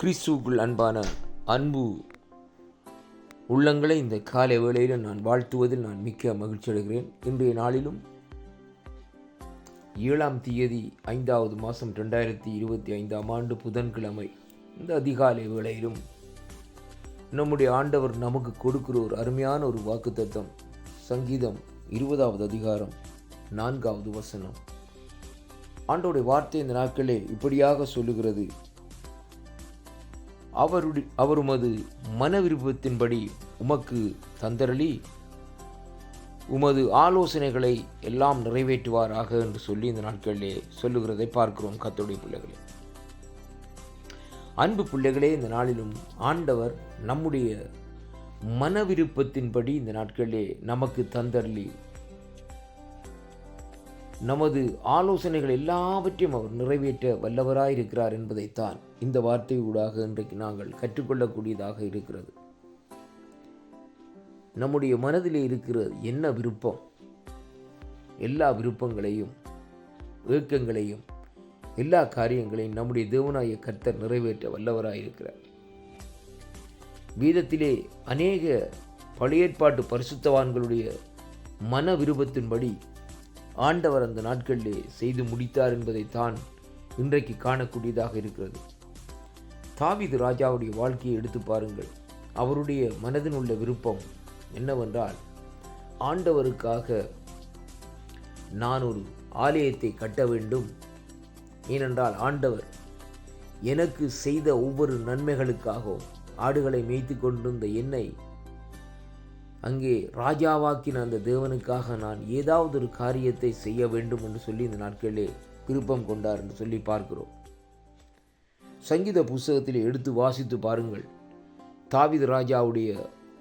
கிறிஸ்துவுக்குள் அன்பான அன்பு உள்ளங்களை இந்த காலை வேளையிலும் நான் வாழ்த்துவதில் நான் மிக்க மகிழ்ச்சி அடைகிறேன். இன்றைய நாளிலும் ஏழாம் தேதி ஐந்தாவது மாதம் ரெண்டாயிரத்தி இருபத்தி ஐந்தாம் ஆண்டு புதன்கிழமை இந்த அதிகாலை வேளையிலும் நம்முடைய ஆண்டவர் நமக்கு கொடுக்கிற ஒரு அருமையான ஒரு வாக்குத்தத்தம் சங்கீதம் இருபதாவது அதிகாரம் நான்காவது வசனம். ஆண்டோடைய வார்த்தை இந்த நாட்களே இப்படியாக சொல்லுகிறது. அவருடைய அவருமது மன விருப்பத்தின்படி உமக்கு தந்தரளி உமது ஆலோசனைகளை எல்லாம் நிறைவேற்றுவாராக என்று சொல்லி இந்த நாட்களிலே சொல்லுகிறதை பார்க்கிறோம் கத்தோடைய பிள்ளைகளே. அன்பு பிள்ளைகளே இந்த நாளிலும் ஆண்டவர் நம்முடைய மன விருப்பத்தின்படி இந்த நாட்களிலே நமக்கு தந்தரளி நமது ஆலோசனைகள் எல்லாவற்றையும் அவர் நிறைவேற்ற வல்லவராயிருக்கிறார் என்பதைத்தான் இந்த வார்த்தை ஊடாக இன்றைக்கு நாங்கள் கற்றுக்கொள்ளக்கூடியதாக இருக்கிறது. நம்முடைய மனதில் இருக்கிற என்ன விருப்பம்? எல்லா விருப்பங்களையும் ஏக்கங்களையும் எல்லா காரியங்களையும் நம்முடைய தேவனாய கர்த்தர் நிறைவேற்ற வல்லவராயிருக்கிறார் வேதத்திலே அநேக பழையேற்பாட்டு பரிசுத்தவான்களுடைய மன விருப்பத்தின்படி ஆண்டவர் அந்த நாட்களிலே செய்து முடித்தார் என்பதைத்தான் இன்றைக்கு காணக்கூடியதாக இருக்கிறது. தாவிது ராஜாவுடைய வாழ்க்கையை எடுத்து பாருங்கள். அவருடைய மனதில் உள்ள விருப்பம் என்னவென்றால் ஆண்டவருக்காக நான் ஒரு ஆலயத்தை கட்ட வேண்டும். ஏனென்றால் ஆண்டவர் எனக்கு செய்த ஒவ்வொரு நன்மைகளுக்காகவும் ஆடுகளை மேய்த்து கொண்டிருந்த என்னை அங்கே ராஜாவாக்கின அந்த தேவனுக்காக நான் ஏதாவது ஒரு காரியத்தை செய்ய வேண்டும் என்று சொல்லி இந்த நாட்களிலே விருப்பம் கொண்டார் என்று சொல்லி பார்க்கிறோம். சங்கீத புஸ்தகத்தில் எடுத்து வாசித்து பாருங்கள். தாவித ராஜாவுடைய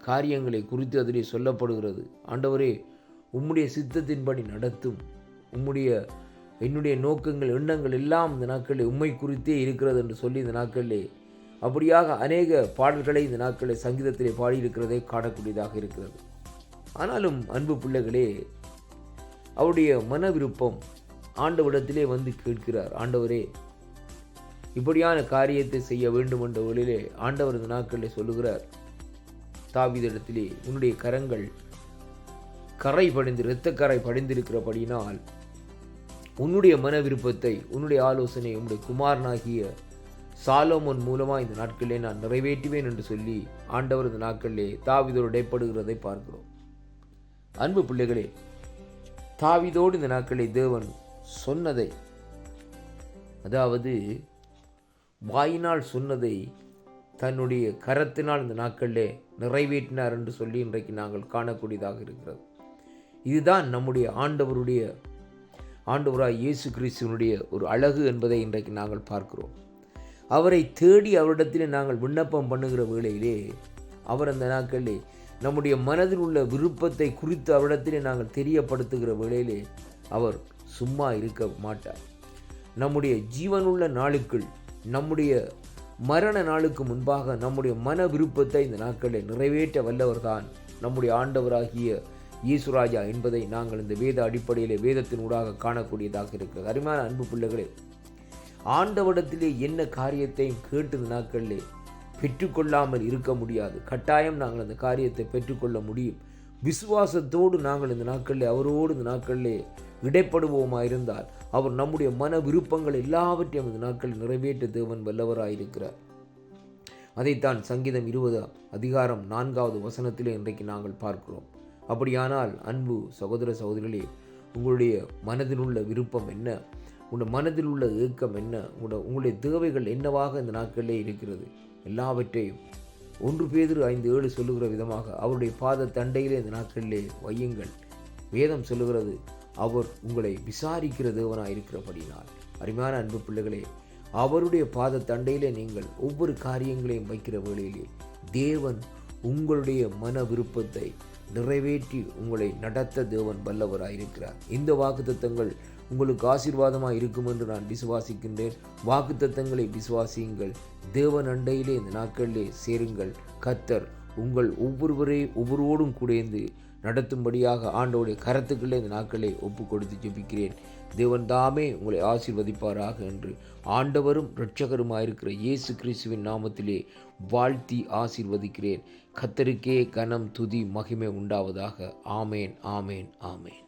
காரியங்களை குறித்து அதிலே சொல்லப்படுகிறது. ஆண்டவரே உம்முடைய சித்தத்தின்படி நடத்தும். உம்முடைய என்னுடைய நோக்கங்கள் எண்ணங்கள் எல்லாம் இந்த நாட்களில் உண்மை குறித்தே இருக்கிறது என்று சொல்லி இந்த நாட்களிலே அப்படியாக அநேக பாடல்களை இந்த நாட்களில் சங்கீதத்திலே பாடியிருக்கிறதை காணக்கூடியதாக இருக்கிறது. ஆனாலும் அன்பு பிள்ளைகளே அவருடைய மன விருப்பம் ஆண்டவரிடத்திலே வந்து கேட்கிறார். ஆண்டவரே இப்படியான காரியத்தை செய்ய வேண்டும் என்ற வழியிலே ஆண்டவர் இந்த நாட்களில் சொல்லுகிறார். தாவிதிடத்திலே உன்னுடைய கரங்கள் கரை படிந்து இரத்தக்கரை படிந்திருக்கிறபடியினால் உன்னுடைய மன விருப்பத்தை உன்னுடைய ஆலோசனை உன்னுடைய குமாரனாகிய சாலோமோன் மூலமாக இந்த நாட்களிலே நான் நிறைவேற்றுவேன் என்று சொல்லி ஆண்டவர் இந்த நாட்களிலே தாவிதோடு இடைப்படுகிறதை பார்க்கிறோம். அன்பு பிள்ளைகளே தாவிதோடு இந்த நாட்களை தேவன் சொன்னதை அதாவது வாயினால் சொன்னதை தன்னுடைய கரத்தினால் இந்த நாட்களிலே நிறைவேற்றினார் என்று சொல்லி இன்றைக்கு நாங்கள் காணக்கூடியதாக இருக்கிறது. இதுதான் நம்முடைய ஆண்டவருடைய ஆண்டவராய் இயேசு கிறிஸ்துவனுடைய ஒரு அழகு என்பதை இன்றைக்கு நாங்கள் பார்க்கிறோம். அவரை தேடி அவரிடத்தில் நாங்கள் விண்ணப்பம் பண்ணுகிற வேளையிலே அவர் அந்த நாட்களிலே நம்முடைய மனதில் உள்ள விருப்பத்தை குறித்து அவரிடத்திலே நாங்கள் தெரியப்படுத்துகிற வேளையிலே அவர் சும்மா இருக்க மாட்டார். நம்முடைய ஜீவனுள்ள நாளுக்குள் நம்முடைய மரண நாளுக்கு முன்பாக நம்முடைய மன விருப்பத்தை இந்த நாட்களில் நிறைவேற்ற வல்லவர்தான் நம்முடைய ஆண்டவராகிய ஈசுராஜா என்பதை நாங்கள் இந்த வேத அடிப்படையிலே வேதத்தின் ஊடாக காணக்கூடியதாக இருக்கிறது. அருமையான அன்பு பிள்ளைகளே ஆண்டவடத்திலே என்ன காரியத்தையும் கேட்டு இந்த நாட்களிலே பெற்றுக்கொள்ளாமல் இருக்க முடியாது. கட்டாயம் நாங்கள் அந்த காரியத்தை பெற்றுக்கொள்ள முடியும். விசுவாசத்தோடு நாங்கள் இந்த நாட்களில் அவரோடு இந்த நாட்களிலே இடைப்படுவோமா இருந்தால் அவர் நம்முடைய மன விருப்பங்கள் எல்லாவற்றையும் இந்த நாட்களில் நிறைவேற்ற தேவன் வல்லவராயிருக்கிறார். அதைத்தான் சங்கீதம் இருபது அதிகாரம் நான்காவது வசனத்திலே இன்றைக்கு நாங்கள் பார்க்கிறோம். அப்படியானால் அன்பு சகோதர சகோதரிகளே உங்களுடைய மனதிலுள்ள விருப்பம் என்ன? உங்களுடைய மனதில் உள்ள ஏக்கம் என்ன? உங்களுடைய உங்களுடைய தேவைகள் என்னவாக இந்த நாட்களிலே இருக்கிறது? எல்லாவற்றையும் ஒன்று பேதிரு ஐந்து ஏழு சொல்லுகிற விதமாக அவருடைய பாத தண்டையிலே இந்த நாட்களிலே வையுங்கள். வேதம் சொல்லுகிறது அவர் உங்களை விசாரிக்கிற தேவனாக இருக்கிறபடினால். அருமையான அன்பு பிள்ளைகளே அவருடைய பாத தண்டையிலே நீங்கள் ஒவ்வொரு காரியங்களையும் வைக்கிற வேளையிலே தேவன் உங்களுடைய மன விருப்பத்தை நிறைவேற்றி உங்களை நடத்த தேவன் வல்லவராயிருக்கிறார். இந்த வாக்குத்தத்தங்கள் உங்களுக்கு ஆசீர்வாதமாக இருக்கும் என்று நான் விசுவாசிக்கின்றேன். வாக்குத்தத்தங்களை விசுவாசியுங்கள். தேவன் அண்டையிலே இந்த நாட்களிலே சேருங்கள். கத்தர் உங்கள் ஒவ்வொருவரே ஒவ்வொருவோடும் குடைந்து நடத்தும்படியாக ஆண்டோடைய கரத்துக்களே இந்த நாட்களை ஒப்பு கொடுத்து ஜெபிக்கிறேன். தேவன் தாமே உங்களை ஆசீர்வதிப்பாராக என்று ஆண்டவரும் இரட்சகருமாயிருக்கிற இயேசு கிறிஸ்துவின் நாமத்திலே வாழ்த்தி ஆசீர்வதிக்கிறேன். கத்தருக்கே கனம் துதி மகிமை உண்டாவதாக. ஆமேன் ஆமேன் ஆமேன்.